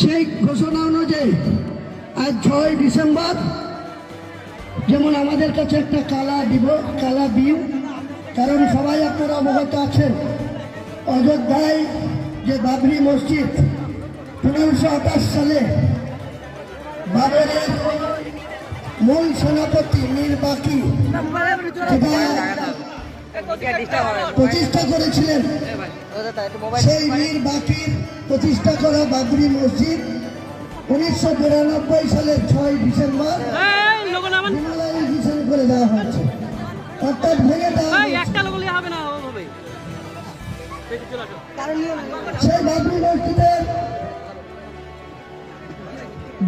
সেই ঘোষণা অনুযায়ী আজ ছয় ডিসেম্বর যেমন আমাদের কাছে একটা কালা দিব কালা দিন কারণ সবাই আপনারা অবগত আছেন। অযোধ্যায় যে বাবরি মসজিদ পনেরোশো আঠাশ সালে বাবরের মূল সেনাপতি মীর বাকি যেটা প্রতিষ্ঠা করেছিলেন। সেই মীর বাকির প্রতিষ্ঠা করা বাবরি মসজিদ উনিশশো বিরানব্বই সালের ছয় ডিসেম্বর করে দেওয়া হয়েছে। অর্থাৎ ভেঙে দেওয়া এই হয়েছে। একটা লোক লিয়ে হবে না ওভাবে এই চলে আসো। সেই বাবরি মসজিদের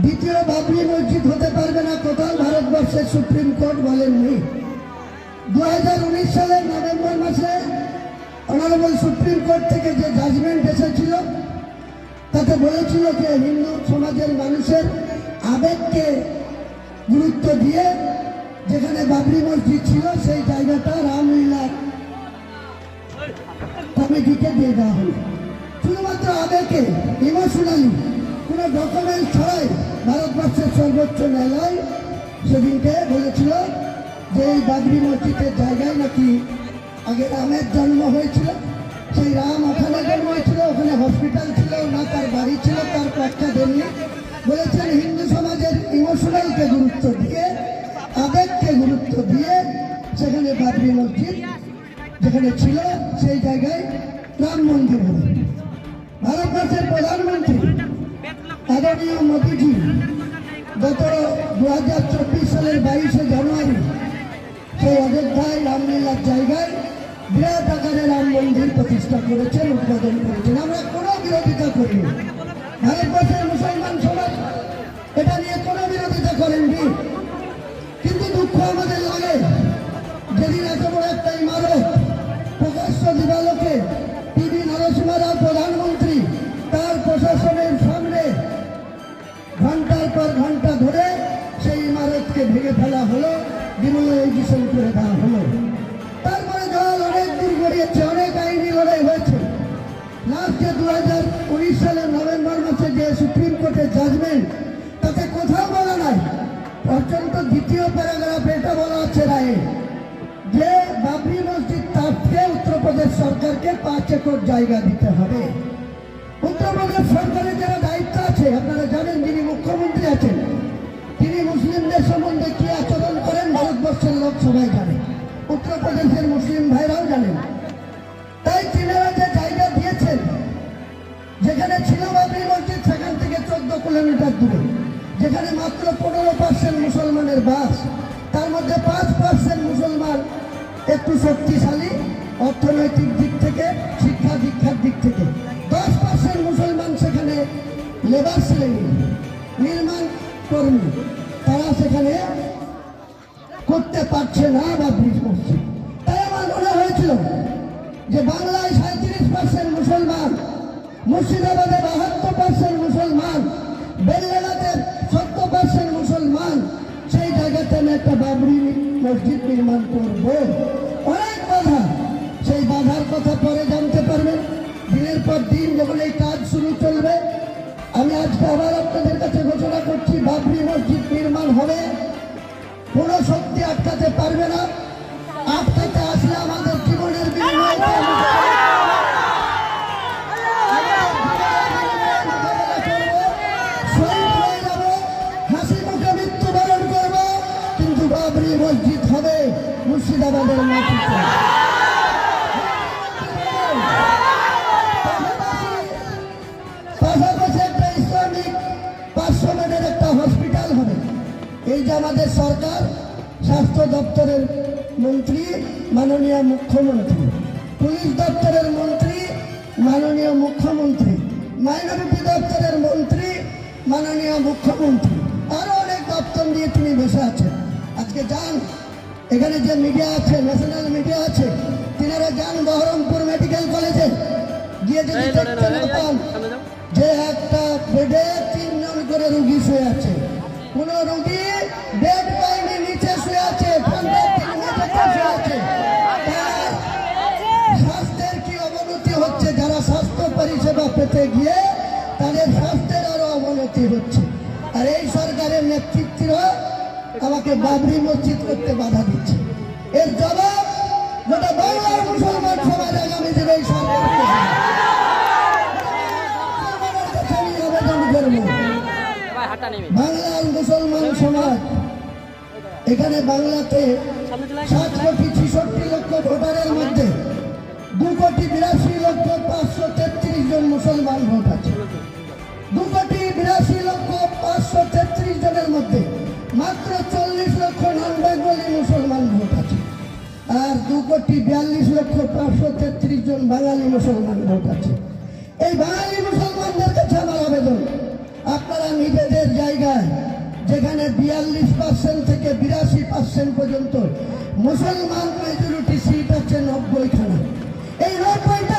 দ্বিতীয় বাবরি মসজিদ হতে পারবে না কোথাও ভারতবর্ষের সুপ্রিম কোর্ট বলেননি। দু হাজার উনিশ সালের নভেম্বর মাসে অনারেবল সুপ্রিম কোর্ট থেকে যে জাজমেন্ট এসেছিল, তাতে বলেছিল যে হিন্দু সমাজের মানুষের আবেগকে গুরুত্ব দিয়ে যেখানে বাবরি মসজিদ ছিল, সেই জায়গাটা রামলীলার কমিটিকে দিয়ে দেওয়া হলো। শুধুমাত্র আবেগে ইমোশনালি কোনো ডকুমেন্ট ছাড়াই ভারতবর্ষের সর্বোচ্চ ন্যায়ালয় সেদিনকে বলেছিল যে এই বাবরি মসজিদের জায়গায় নাকি আগে রামের জন্ম হয়েছিল, সেই রাম ওখানে জন্ম হয়েছিল, ওখানে হসপিটাল ছিল, না তার বাড়ি ছিল, তার পক্ষা দেননি। বলেছেন হিন্দু সমাজের ইমোশনালকে গুরুত্ব দিয়ে, আবেগকে গুরুত্ব দিয়ে সেখানে বাবরি মসজিদ যেখানে ছিল, সেই জায়গায় রাম মন্দির হবে। ভারতবর্ষের প্রধানমন্ত্রী আদরণীয় মোদীজি গত দু হাজার চব্বিশ সালের বাইশে জানুয়ারি সেই অযোধ্যায় রামলীলার জায়গায় বিরাট আকারে রাম মন্দির প্রতিষ্ঠা করেছেন, উদ্বোধন করেছেন। আমরা কোনো বিরোধিতা করিনি। ভারতবর্ষের মুসলমান সমাজ এটা নিয়ে কোনো বিরোধিতা করেননি। কিন্তু দুঃখ আমাদের লাগে। যেদিন এত বড় একটা ইমারত প্রকাশ্য দিবালোকে করে দেওয়া হলো। তারপরে জল অনেক দূর গড়িয়েছে, অনেক আইনি লড়াই হয়েছে। লাস্টে দু হাজার উনিশ সালের নভেম্বর মাসে যে সুপ্রিম কোর্টের জাজমেন্ট তাতে কোথাও বলা নাই। পর্যন্ত দ্বিতীয় প্যারাগ্রাফ, এটা বলা আছে রায়ে যে বাবরি মসজিদ তাপকে উত্তরপ্রদেশ সরকারকে পাঁচ একর জায়গা দিতে হবে। উত্তরপ্রদেশ সরকারের যারা দায়িত্ব আছে, আপনারা জানেন যিনি মুখ্যমন্ত্রী আছেন, তিনি মুসলিমদের সম্বন্ধে লোক সবাই জানে, উত্তরপ্রদেশের মুসলিম ভাইরাও জানেন তাই তিনারা যে জায়গা দিয়েছেন, যেখানে ছিল বাবরি মসজিদ, সেখান থেকে চোদ্দ কিলোমিটার দূরে, যেখানে মাত্র পনেরো পার্সেন্ট মুসলমানের বাস, তার মধ্যে পাঁচ পার্সেন্ট মুসলমান একটু শক্তিশালী অর্থনৈতিক দিক থেকে, শিক্ষা দীক্ষার দিক থেকে। দশ পার্সেন্ট মুসলমান সেখানে লেবার শ্রেণি নির্মাণ কর্মী তারা সেখানে করতে পারছে না বা ব্রিজ করছে। তাই আমার মনে হয়েছিল যে বাংলায় সাঁত্রিশ পার্সেন্ট মুসলমান, মুর্শিদাবাদে বাহাত্তর পার্সেন্ট মুসলমান বেলগাতে সত্তর পার্সেন্ট মুসলমান, সেই জায়গাতে আমি একটা বাবরি মসজিদ নির্মাণ করব। অনেক বাধা। সেই বাধার কথা পরে জানতে পারবেন। দিনের পর দিন যখন এই কাজ শুরু চলবে, আমি আজকে আবার আপনাদের কাছে ঘোষণা করছি, বাবরি মসজিদ নির্মাণ হবে। আটকাতে পারবে না। আটকাতে আসলে আমাদের জীবনের বিনিময়ে স্বাস্থ্য দপ্তরের মন্ত্রী মাননীয় মুখ্যমন্ত্রী। পুলিশ দপ্তরের মন্ত্রী মাননীয় মুখ্যমন্ত্রী। মাইনরিটি দপ্তরের মন্ত্রী মাননীয় মুখ্যমন্ত্রী। আরও অনেক দপ্তর নিয়ে তিনি বসে আছেন। আজকে যান এখানে যে মিডিয়া আছে ন্যাশনাল মিডিয়া আছে তিনারা যান বহরমপুর মেডিকেল কলেজে। গিয়ে যদি পান যে একটা বেডে তিনজন করে রুগী শুয়ে আছে। কোন রুগী বাঁচাতে গিয়ে তাদের স্বাস্থ্যের আরও অবনতি হচ্ছে। আর এই সরকারের নেতৃত্বরা আমাকে বাবরি মসজিদ করতে বাধা দিচ্ছে। এর জবাব গোটা বাংলার মুসলমান সমাজ আগামী দিনে বাংলার মুসলমান সমাজ, এখানে বাংলাতে সাত কোটি ছেষট্টি লক্ষ ভোটারের মধ্যে দু কোটি বিরাশি লক্ষ পাঁচশো তেত্রিশ জন মুসলমান ভোট আছে দু কোটি বিরাশি লক্ষ পাঁচশো তেত্রিশ জনের মধ্যে মাত্র চল্লিশ লক্ষ নন বেঙ্গলি মুসলমান ভোট আছে আর দু কোটি বিয়াল্লিশ লক্ষ পাঁচশো তেত্রিশ জন বাঙালি মুসলমান ভোট আছে এই বাঙালি মুসলমানদের কাছে আমার আবেদন, আপনারা নিজেদের জায়গায় যেখানে বিয়াল্লিশ পার্সেন্ট থেকে বিরাশি পার্সেন্ট পর্যন্ত মুসলমান মেজরিটি সিট আছে নব্বইখানা। এই নব্বইটা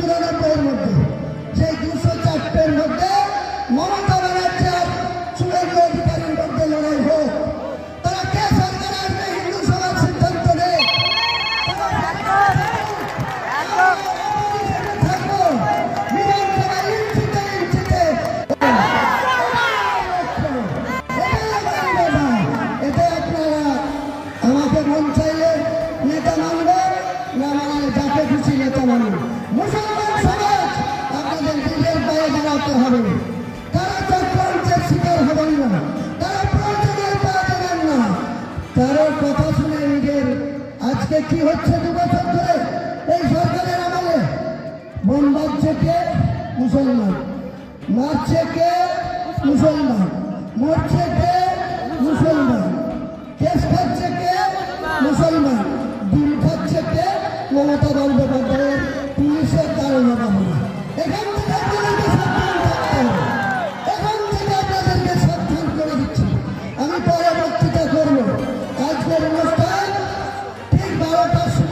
চুরানব্বইয়ের মধ্যে। কথা শুনে নিজের আজকে কি হচ্ছে দু বছর ধরে এই সরকারের আমলে? বোম বাজছে কে? মুসলমান। মারছে কে? মুসলমান। মরছে কে? মুসলমান। কেস খাচ্ছে কে? মুসলমান। ডিম খাচ্ছে কে? মমতা বন্দ্যোপাধ্যায়ের পুলিশের কারণে এখান থেকে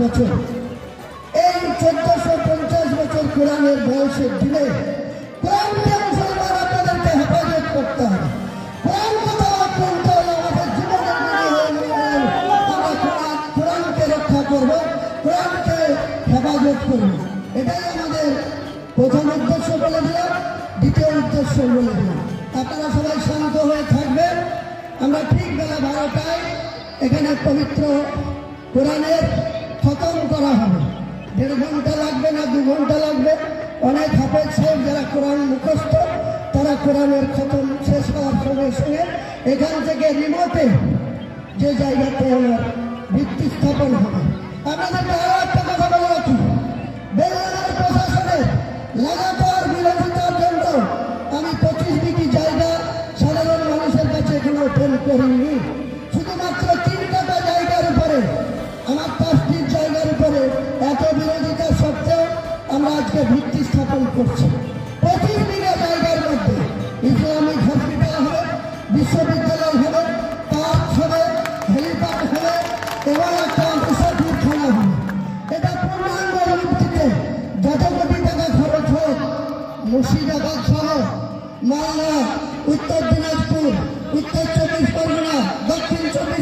বছর। এই চোদ্দশো পঞ্চাশ বছর কোরআনের বয়সের দিনে কোরআনকে মুসলমান আপনাদেরকে হেফাজত করতে হবে। আমাদের আমরা রক্ষা কোরআনকে হেফাজত আমাদের প্রথম উদ্দেশ্য বলে দিলাম, দ্বিতীয় উদ্দেশ্য বলে দিলাম। সবাই শান্ত হয়ে থাকবেন। আমরা ঠিক বেলা বারোটায় এখানে পবিত্র কোরআনের খতম করা হবে। দেড় ঘণ্টা লাগবে না, দু ঘণ্টা লাগবে। অনেক হাফেজ সাহেব যারা কোরআন মুখস্থ, তারা কোরআনের খতম শেষ হওয়ার সঙ্গে সঙ্গে এখান থেকে রিমোটে যে জায়গাতে আমার ভিত্তি স্থাপন হবে। আপনাদেরকে আরও একটা কথা বলে রাখি। বেঙ্গালুরু প্রশাসনের লাগাতার বিরোধিতার জন্য আমি পঁচিশ ডিগ্রি জায়গা সাধারণ মানুষের কাছে এখনও ওপেন করিনি। আজকে ভিত্তি স্থাপন করছি। পঁচিশ জায়গার মধ্যে ইসলামিক হসপিটাল হবে বিশ্ববিদ্যালয় হবে পার্ক হবে হেলিপ্যাড হবে এবং একটা মুসাফিরখানা হবে। এটা পূর্ণাঙ্গ ভিত্তিতে যত কোটি টাকা খরচ হোক, মুর্শিদাবাদ সহ মালদা, উত্তর দিনাজপুর, উত্তর চব্বিশ পরগনা, দক্ষিণ চব্বিশ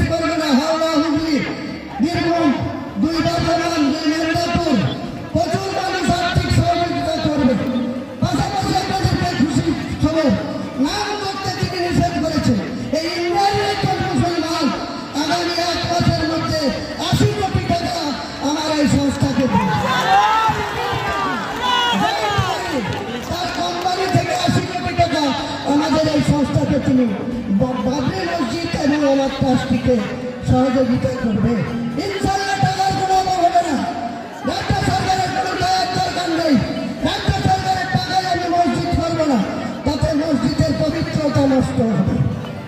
বা- বাবরি মসজিদ এবং আমার ট্রাস্টিকে সহযোগিতা করবে।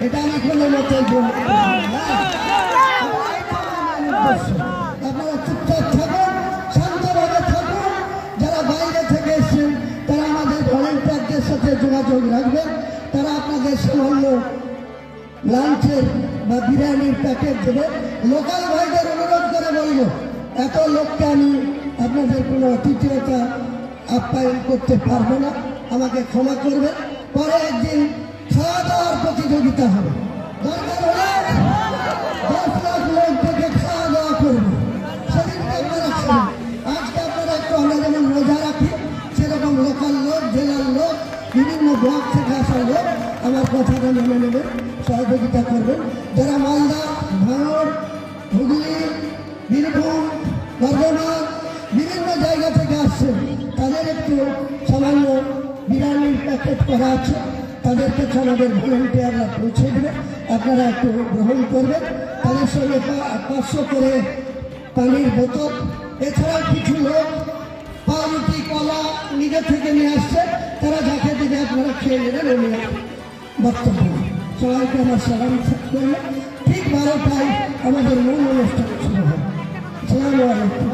এটা আমি থাকুন যারা বাইরে থেকে এসেছেন, তারা আমাদের ভলেন্টিয়ারদের সাথে যোগাযোগ রাখবেন। তারা আপনাদের সামান্য লাঞ্চের বা বিরিয়ানির প্যাকেট দেবে। লোকাল ভাইদের অনুরোধ করে বলব, এত লোককে আমি আপনাদের কোনো তৃতীয়তা আপ্যায়ন করতে পারব না। আমাকে ক্ষমা করবে। পরে একদিন খাওয়া দাওয়ার প্রতিযোগিতা হবে। দশ লাখ লোক বিভিন্ন ব্লক থেকে আসা লোক আমার কথাটা মেনে নেবেন, সহযোগিতা করবেন। যারা মালদা, ভাঙড়, হুগলি, বীরভূম, বর্ধমান বিভিন্ন জায়গা থেকে আসছেন, তাদের একটু সামান্য বিরিয়ানির প্যাকেট করা আছে। তাদেরকে আমাদের ভলেন্টিয়াররা পৌঁছে দেবে। আপনারা একটু গ্রহণ করবেন। তাদের সঙ্গে পাঁচশো করে পানির বোতল। এছাড়াও কিছু লোক কলা নিজে থেকে নিয়ে আসছে। তারা যাকে দিকে আপনারা খেয়ে নেবেন উনি বক্তব্য সবাইকে আমার সালাম করলে ঠিক বারোটায় আমাদের মূল অনুষ্ঠান শুরু হবে। সালাম আলাইকুম।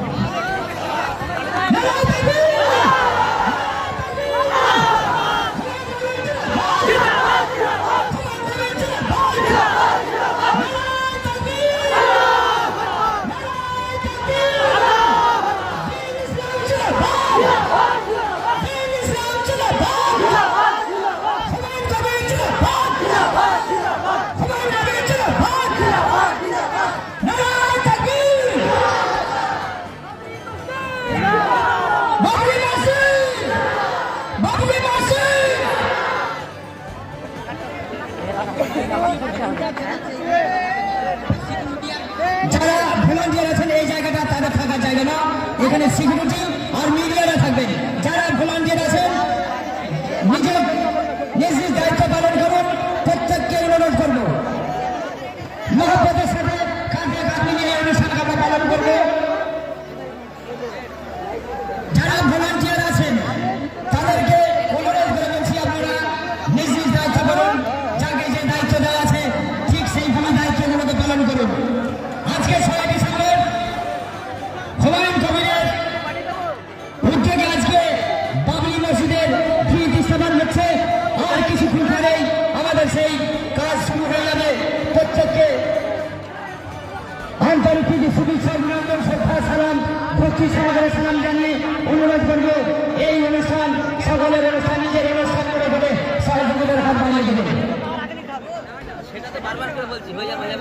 এখানে সিকিউরিটি স্থাপন হচ্ছে আর কিছুক্ষণ পরেই আমাদের সেই কাজ শুরু হয়ে যাবে প্রত্যেককে আন্তরিক শুভেচ্ছা অভিনন্দন শ্রদ্ধা সালাম ভক্তি সমাজের সালাম জানিয়ে অনুরোধ করব এই অনুষ্ঠান সকলের অনুষ্ঠান নিজের অনুষ্ঠান করে দেবে সহযোগীদের হাত বানিয়ে দেবে বলছি হয়ে হয়ে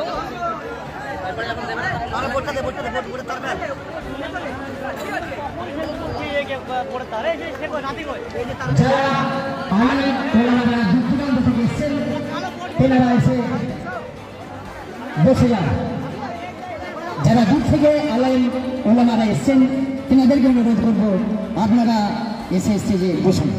তারপরে যখন দেবে ভোটটা ভোটটা ভোট যারা দূর থেকে এসেছেন আলাইন ওলামারা এসছেন তেনাদেরকে অনুরোধ করব আপনারা এসে স্টেজে বসুন।